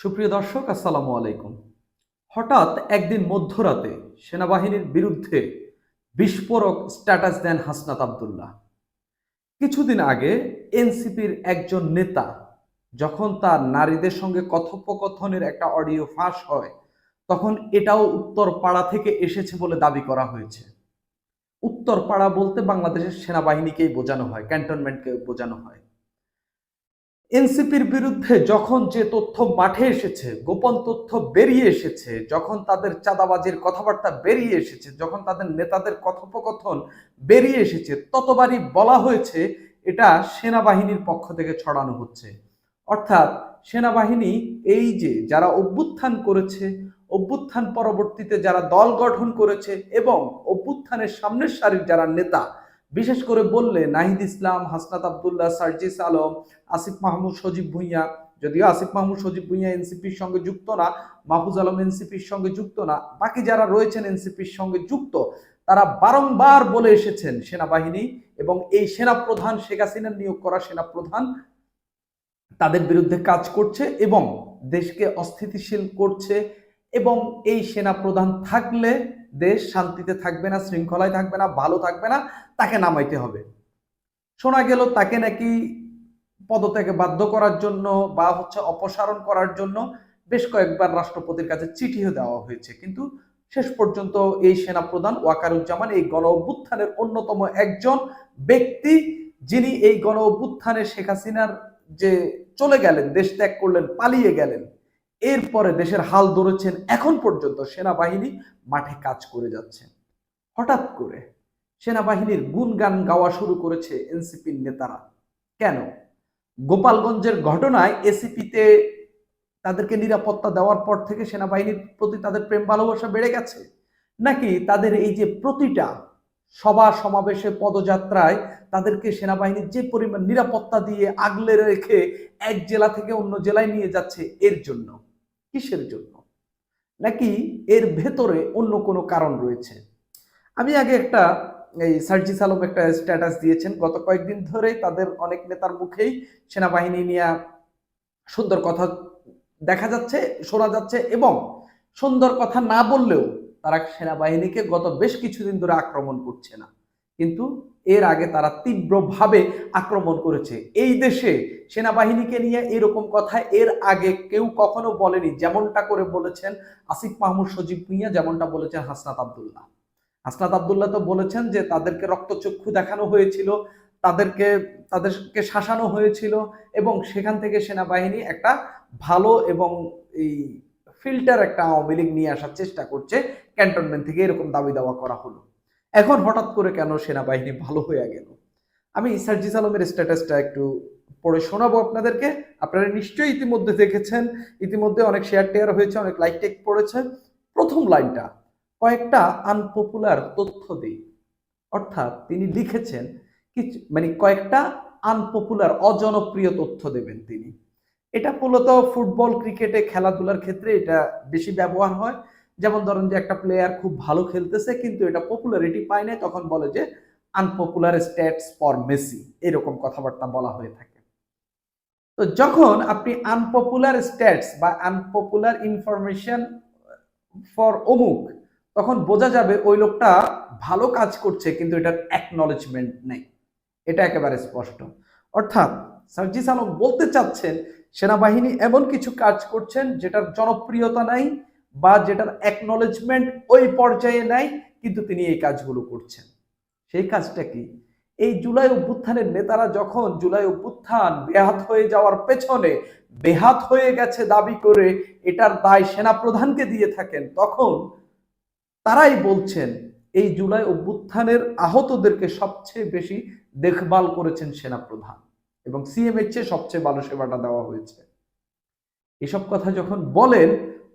সুপ্রিয় দর্শক, আসসালামু আলাইকুম। হঠাৎ একদিন মধ্যরাতে সেনাবাহিনীর বিরুদ্ধে বিস্ফোরক স্ট্যাটাস দেন হাসনাত আবদুল্লাহ। কিছুদিন আগে এনসিপির একজন নেতা যখন তার নারীদের সঙ্গে কথোপকথনের একটা অডিও ফাঁস হয়, তখন এটাও উত্তরপাড়া থেকে এসেছে বলে দাবি করা হয়েছে। উত্তরপাড়া বলতে বাংলাদেশের সেনাবাহিনীকেই বোঝানো হয় ক্যান্টনমেন্টকে বোঝানো হয়। এনসিপির বিরুদ্ধে যখন যে তথ্য মাঠে এসেছে, গোপন তথ্য বেরিয়ে এসেছে, যখন তাদের চাঁদাবাজির কথাবার্তা বেরিয়ে এসেছে, যখন তাদের নেতাদের কথোপকথন বেরিয়ে এসেছে, ততবারই বলা হয়েছে এটা সেনাবাহিনীর পক্ষ থেকে ছড়ানো হচ্ছে। অর্থাৎ সেনাবাহিনী এই যে যারা অভ্যুত্থান করেছে, অভ্যুত্থান পরবর্তীতে যারা দল গঠন করেছে এবং অভ্যুত্থানের সামনের সারির যারা নেতা বিশেষ করে বললে নাহিদ ইসলাম, হাসনাত আবদুল্লাহ, সার্জিস আলম, আসিফ মাহমুদ, সজীব ভুঁইয়া। যদিও আসিফ মাহমুদ, সজীব ভুঁইয়া এনসিপির সঙ্গে যুক্ত না, মাহফুজ আলম এনসিপির সঙ্গে যুক্ত না, বাকি যারা রয়েছেন এনসিপির সঙ্গে যুক্ত, তারা বারংবার বলে এসেছেন সেনাবাহিনী এবং এই সেনা প্রধান শেখ হাসিনার নিয়োগ করা সেনা প্রধান তাদের বিরুদ্ধে কাজ করছে এবং দেশকে অস্থিতিশীল করছে এবং এই সেনা প্রধান থাকলে দেশ শান্তিতে থাকবে না, শৃঙ্খলায় থাকবে না, ভালো থাকবে না, তাকে নামাইতে হবে। শোনা গেল তাকে নাকি পদত্যাগে বাধ্য করার জন্য বা হচ্ছে অপসারণ করার জন্য বেশ কয়েকবার রাষ্ট্রপতির কাছে চিঠিও দেওয়া হয়েছে। কিন্তু শেষ পর্যন্ত এই সেনা প্রধান ওয়াকারুজ্জামান, এই গণ অভ্যুত্থানের অন্যতম একজন ব্যক্তি, যিনি এই গণ অভ্যুত্থানে শেখ হাসিনার যে চলে গেলেন, দেশ ত্যাগ করলেন, পালিয়ে গেলেন এরপরে দেশের হাল ধরেছেন এখন পর্যন্ত সেনাবাহিনী মাঠে কাজ করে যাচ্ছে। হঠাৎ করে সেনাবাহিনীর গুণগান গাওয়া শুরু করেছে এনসিপির নেতারা। কেন? গোপালগঞ্জের ঘটনায় এসিপিতে তাদেরকে নিরাপত্তা দেওয়ার পর থেকে সেনাবাহিনীর প্রতি তাদের প্রেম ভালোবাসা বেড়ে গেছে? নাকি তাদের এই যে প্রতিটা সভা সমাবেশে পদযাত্রায় তাদেরকে সেনাবাহিনীর যে পরিমাণ নিরাপত্তা দিয়ে আগলে রেখে এক জেলা থেকে অন্য জেলায় নিয়ে যাচ্ছে, এর জন্য? কিসের জন্য? নাকি এর ভেতরে অন্য কোনো কারণ রয়েছে? আমি আগে একটা, এই সার্জিস আলম একটা স্ট্যাটাস দিয়েছেন। গত কয়েকদিন ধরেই তাদের অনেক নেতার মুখেই সেনাবাহিনী নিয়ে সুন্দর কথা দেখা যাচ্ছে, শোনা যাচ্ছে এবং সুন্দর কথা না বললেও তারা সেনাবাহিনীকে গত বেশ কিছুদিন ধরে আক্রমণ করছে না। কিন্তু এর আগে তারা তীব্রভাবে আক্রমণ করেছে। এই দেশে সেনাবাহিনীকে নিয়ে এরকম কথা এর আগে কেউ কখনো বলেনি, যেমনটা করে বলেছেন আসিফ মাহমুদ সজীব ভুঁইয়া, যেমনটা বলেছেন হাসনাত আবদুল্লাহ। হাসনাত আবদুল্লাহ তো বলেছেন যে তাদেরকে রক্তচক্ষু দেখানো হয়েছিল, তাদেরকে তাদেরকে শাসানো হয়েছিল এবং সেখান থেকে সেনাবাহিনী একটা ভালো এবং এই ফিল্টার একটা আওয়ামী লীগ নিয়ে আসার চেষ্টা করছে। ক্যান্টনমেন্ট থেকে এরকম দাবি দাওয়া করা হলো। এখন হঠাৎ করে কেন সেনাবাহিনী ভালো হয়ে গেল? আমি সার্জিস আলমের স্ট্যাটাসটা একটু পড়ে শোনাবো আপনাদেরকে। আপনারা নিশ্চয়ই ইতিমধ্যে দেখেছেন, ইতিমধ্যে অনেক শেয়ার টেয়ার হয়েছে, অনেক লাইক টেক পড়েছে। প্রথম লাইনটা, কয়েকটা আনপপুলার তথ্য দিই। অর্থাৎ তিনি লিখেছেন, কিছু মানে কয়েকটা আনপপুলার অজনপ্রিয় তথ্য দেবেন তিনি। এটা মূলত ফুটবল, ক্রিকেটে খেলাধুলার ক্ষেত্রে এটা বেশি ব্যবহার হয়। যেমন ধরেন যে একটা প্লেয়ার খুব ভালো খেলতেছে, কিন্তু এটা পপুলারিটি পায় না তখন বলে যে আনপপুলার স্ট্যাটস ফর মেসি এরকম কথাবার্তা বলা হয়ে থাকে। তো যখন আপনি আনপপুলার স্ট্যাটস বা আনপপুলার ইনফরমেশন ফর অমুক, তখন বোঝা যাবে ওই লোকটা ভালো কাজ করছে, কিন্তু এটার অ্যাকনলেজমেন্ট নেই। এটা একেবারে স্পষ্ট। অর্থাৎ সার্জিস আলম বলতে চাচ্ছেন, সেনাবাহিনী এমন কিছু কাজ করছেন, যেটার জনপ্রিয়তা নাই বা যেটার অ্যাকনলেজমেন্ট ওই পর্যায়ে নাই, কিন্তু তিনি এই কাজগুলো করছেন। সেই কাজটা কি? এই জুলাই অভ্যুত্থানের নেতারা যখন জুলাই অভ্যুত্থান বেহাত হয়ে যাওয়ার পেছনে বেহাত হয়ে গেছে দাবি করে এটার দায় সেনা প্রধানকে দিয়ে থাকেন, তখন তারাই বলছেন, এই জুলাই অভ্যুত্থানের আহতদেরকে সবচেয়ে বেশি দেখভাল করেছেন সেনা প্রধান এবং সিএম এর চেয়ে সবচেয়ে ভালো সেবাটা দেওয়া হয়েছে। এসব কথা যখন বলেন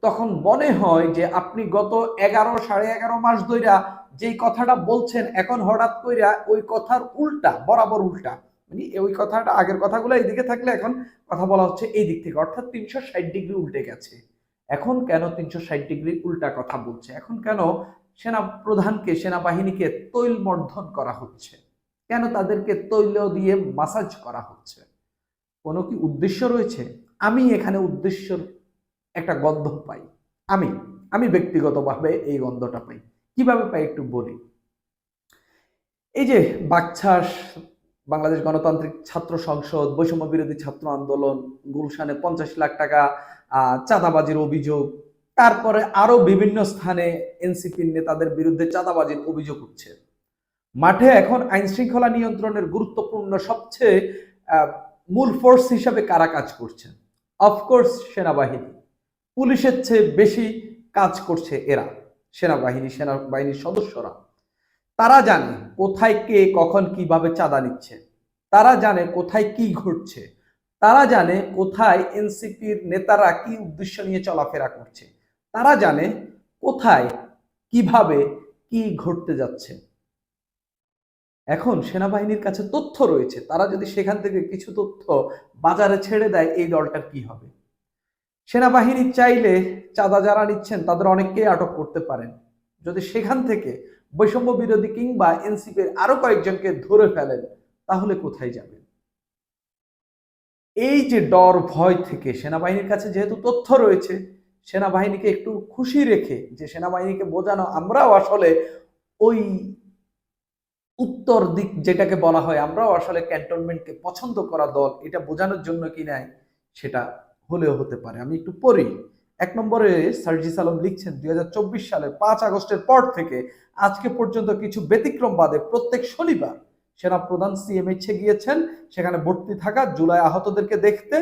তখন মনে হয় যে আপনি গত এগারো, সাড়ে এগারো মাস ধইরা যেই কথাটা বলছেন, এখন হঠাৎ কইরা ওই কথার উল্টা, বরাবর উল্টা। মানে ওই কথাটা, আগের কথাগুলো এইদিকে থাকলে এখন কথা বলা হচ্ছে এই দিক থেকে। অর্থাৎ তিনশো ষাট ডিগ্রি উল্টে গেছে। এখন কেন তিনশো ষাট ডিগ্রি উল্টা কথা বলছে? এখন কেন সেনা প্রধানকে সেনাবাহিনীকে তৈল মর্ধন করা হচ্ছে? কেন তাদেরকে তৈল দিয়ে মাসাজ করা হচ্ছে? কোনো কি উদ্দেশ্য রয়েছে? আমি এখানে উদ্দেশ্যর একটা গন্ধ পাই। আমি আমি ব্যক্তিগতভাবে এই গন্ধটা পাই। কীভাবে পাই একটু বলি? এই যে বাকছাস, বাংলাদেশ গণতান্ত্রিক ছাত্র সংসদ, বৈষম্য বিরোধী ছাত্র আন্দোলন, গুলশানে পঞ্চাশ লাখ টাকা চাঁদাবাজির অভিযোগ, তারপরে আরও বিভিন্ন স্থানে এনসিপির নেতাদের বিরুদ্ধে চাঁদাবাজির অভিযোগ উঠছে। মাঠে এখন আইন শৃঙ্খলা নিয়ন্ত্রণের গুরুত্বপূর্ণ সবচেয়ে মূল ফোর্স হিসাবে কারা কাজ করছে অফকোর্স সেনাবাহিনী। পুলিশের চেয়ে বেশি কাজ করছে এরা, সেনাবাহিনী, সেনাবাহিনীর সদস্যরা। তারা জানে কোথায় কে, কখন, কীভাবে চাঁদা নিচ্ছে। তারা জানে কোথায় কি ঘটছে। তারা জানে কোথায় এনসিপির নেতারা কি উদ্দেশ্য নিয়ে চলাফেরা করছে। তারা জানে কোথায়, কীভাবে, কি ঘটতে যাচ্ছে। এখন সেনাবাহিনীর কাছে তথ্য রয়েছে। তারা যদি সেখান থেকে কিছু তথ্য বাজারে ছেড়ে দেয়, এই দলটার কি হবে? সেনাবাহিনী চাইলে চাঁদা যারা নিচ্ছেন, তাদের অনেককেই আটক করতে পারেন। যদি সেখান থেকে বৈষম্য বিরোধী কিংবা এনসিপির আরও কয়েকজনকে ধরে ফেলেন, তাহলে কোথায় যাবেন? এই যে ডর ভয় থেকে সেনাবাহিনীর কাছে যেহেতু তথ্য রয়েছে, সেনাবাহিনীকে একটু খুশি রেখে যে সেনাবাহিনীকে বোঝানো আমরাও আসলে ওই উত্তর দিক যেটাকে বলা হয়, আমরাও আসলে ক্যান্টনমেন্টকে পছন্দ করা দল, এটা বোঝানোর জন্য কি নাই, সেটা হলেও হতে পারে। আমি একটু পড়ি। এক নম্বরে সার্জিস আলম লিখছেন, দুই সালের পাঁচ আগস্টের পর থেকে আজকে পর্যন্ত কিছু ব্যতিক্রম বাদে প্রত্যেক শনিবার সেনা প্রধান সিএমএইচে গিয়েছেন। সেখানে ভর্তি থাকা জুলাই আহতদেরকে দেখতে,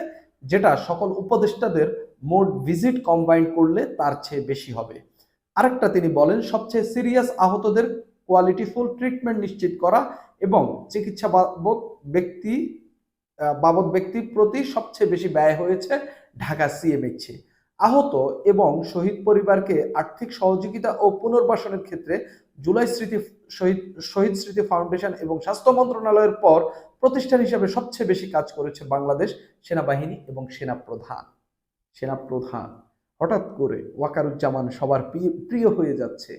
যেটা সকল উপদেষ্টাদের মোট ভিজিট কম্বাইন করলে তার চেয়ে বেশি হবে। আরেকটা তিনি বলেন, সবচেয়ে সিরিয়াস আহতদের কোয়ালিটিফুল ট্রিটমেন্ট নিশ্চিত করা এবং চিকিৎসা ব্যক্তি বাবদ ব্যক্তির প্রতি সবচেয়ে বেশি ব্যয় হয়েছে ঢাকা সিএমএইচে। আহত এবং শহীদ পরিবারকে আর্থিক সহযোগিতা ও পুনর্বাসনের ক্ষেত্রে জুলাই স্মৃতি শহীদ শহীদ স্মৃতি ফাউন্ডেশন এবং স্বাস্থ্য মন্ত্রণালয়ের পর প্রতিষ্ঠান হিসেবে সবচেয়ে বেশি কাজ করেছে বাংলাদেশ সেনাবাহিনী এবং সেনা প্রধান সেনা প্রধান হঠাৎ করে ওয়াকারুজ্জামান সবার প্রিয়- প্রিয় হয়ে যাচ্ছে।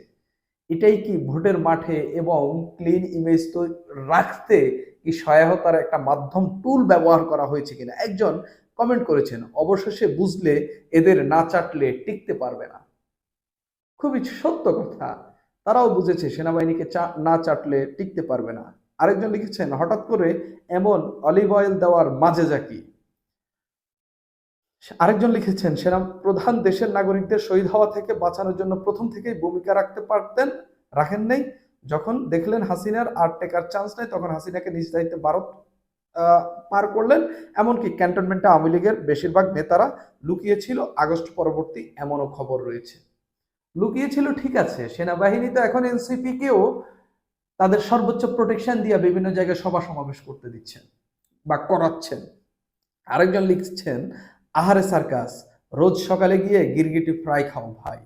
এটাই কি ভোটের মাঠে এবং ক্লিন ইমেজ তো রাখতে কি সহায়তার একটা মাধ্যম টুল ব্যবহার করা হয়েছে কিনা? একজন কমেন্ট করেছেন, অবশেষে বুঝলে এদের না চাটলে টিকতে পারবে না। খুবই সত্য কথা। তারাও বুঝেছে সেনাবাহিনীকে না চাটলে টিকতে পারবে না। আরেকজন লিখেছেন, হঠাৎ করে এমন অলিভ অয়েল দেওয়ার মাঝে যা কি? আরেকজন লিখেছেন, সেনা প্রধান দেশের নাগরিকদের শহীদ হওয়া থেকে বাঁচানোর জন্য প্রথম থেকেই ভূমিকা রাখতে পারতেন, রাখেন নাই যখন দেখলেন হাসিনার আর টেকার চান্স নেই, তখন হাসিনাকে নিজ দায়িত্বে ভারত পার করলেন। এমনকি ক্যান্টনমেন্টে আওয়ামী লীগের বেশিরভাগ নেতারা লুকিয়েছিল। আগস্ট পরবর্তী এমনও খবর রয়েছে। লুকিয়েছিল, ঠিক আছে। সেনাবাহিনী তো এখন এনসিপি কেও তাদের সর্বোচ্চ প্রোটেকশন দিয়ে বিভিন্ন জায়গায় সভা সমাবেশ করতে দিচ্ছেন বা করাচ্ছেন। আরেকজন লিখছেন, আহারে সার্কাস, রোজ সকালে গিয়ে গিরগিটি ফ্রাই খাও ভাই।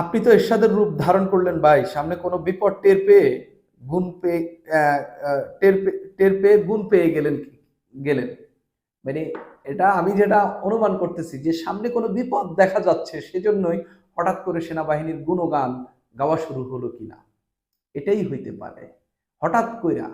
আপনি তো এরশাদের রূপ ধারণ করলেন ভাই। সামনে কোনো বিপদ টের পেয়ে গুণ পেয়ে টের টের পেয়ে গুণ পেয়ে গেলেন গেলেন। মানে এটা আমি যেটা অনুমান করতেছি যে সামনে কোনো বিপদ দেখা যাচ্ছে সেজন্যই হঠাৎ করে সেনাবাহিনীর গুণগান গাওয়া শুরু হলো কিনা। এটাই হইতে পারে। হঠাৎ কইরা,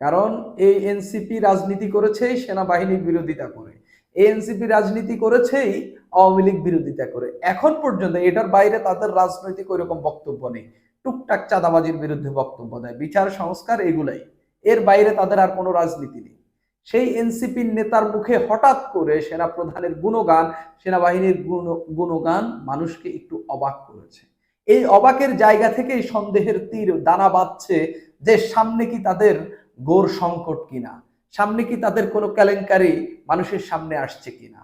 কারণ এই এনসিপি রাজনীতি করেছে, সেনাবাহিনীর বিরোধিতা করে। এনসিপি রাজনীতি করেছেই আওয়ামী লীগ বিরোধিতা করে। এখন পর্যন্ত এটার বাইরে তাদের রাজনৈতিক ওইরকম বক্তব্য নেই। টুকটাক চাঁদাবাজির বিরুদ্ধে বক্তব্য দেয়, বিচার, সংস্কার এগুলাই। এর বাইরে তাদের আর কোনো রাজনীতি নেই। সেই এনসিপির নেতার মুখে হঠাৎ করে সেনা প্রধানের গুণগান, সেনাবাহিনীর গুণ, গুণগান মানুষকে একটু অবাক করেছে। এই অবাকের জায়গা থেকেই সন্দেহের তীর, দানা বাঁধছে যে সামনে কি তাদের গোর সংকট কিনা। সামনে কি তাদের কোনো কেলেঙ্কারি? মানুষের সামনে আসছে কিনা?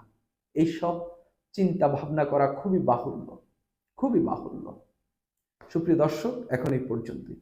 এইসব চিন্তা ভাবনা করা খুবই বাহুল্য খুবই বাহুল্য। সুপ্রিয় দর্শক, এখন এই পর্যন্তই।